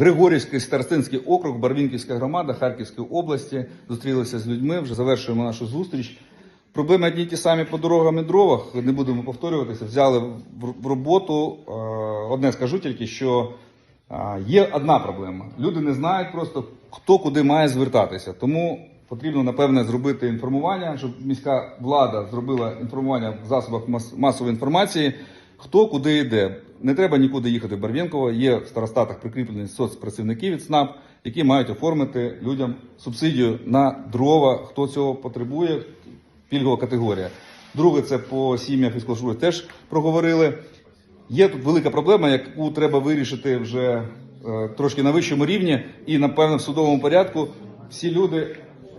Григорівський старостинський округ, Барвінківська громада Харківської області. Зустрілися з людьми. Вже завершуємо нашу зустріч. Проблеми одні ті самі по дорогам і дровах. Не будемо повторюватися. Взяли в- роботу. Одне скажу тільки, що Є одна проблема. Люди не знають просто, хто куди має звертатися. Тому потрібно, напевне, зробити інформування, щоб міська влада зробила інформування в засобах масової інформації, хто куди йде. Не треба нікуди їхати в Барвінково. Є в старостатах прикріплені соцпрацівники від СНАП, які мають оформити людям субсидію на дрова, хто цього потребує, пільгова категорія. Друге, це по сім'ях військовослужбовців теж проговорили. Є тут велика проблема, яку треба вирішити вже е, трошки на вищому рівні, і напевно в судовому порядку всі люди,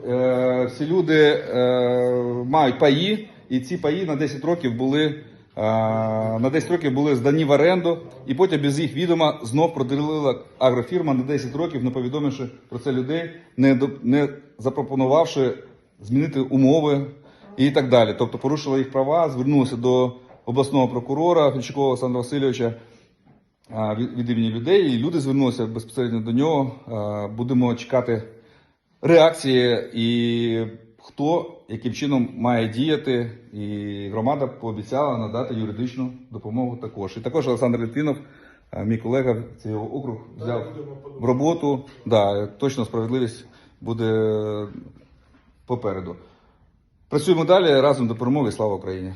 е, всі люди е, мають паї, і ці паї на 10 років були. На 10 років були здані в оренду, і потім без їх відома знов проділила агрофірма на 10 років, не повідомивши про це людей, не, до- не запропонувавши змінити умови і так далі. Тобто порушила їх права, звернулася до обласного прокурора Фільчукова Олександра Васильовича від імені людей, і люди звернулися безпосередньо до нього. Будемо чекати реакції і хто яким чином має діяти. І громада пообіцяла надати юридичну допомогу також. І також Олександр Літвінов, мій колега цього округ, взяв в роботу. Да, точно справедливість буде попереду. Працюємо далі разом до перемоги. Слава Україні!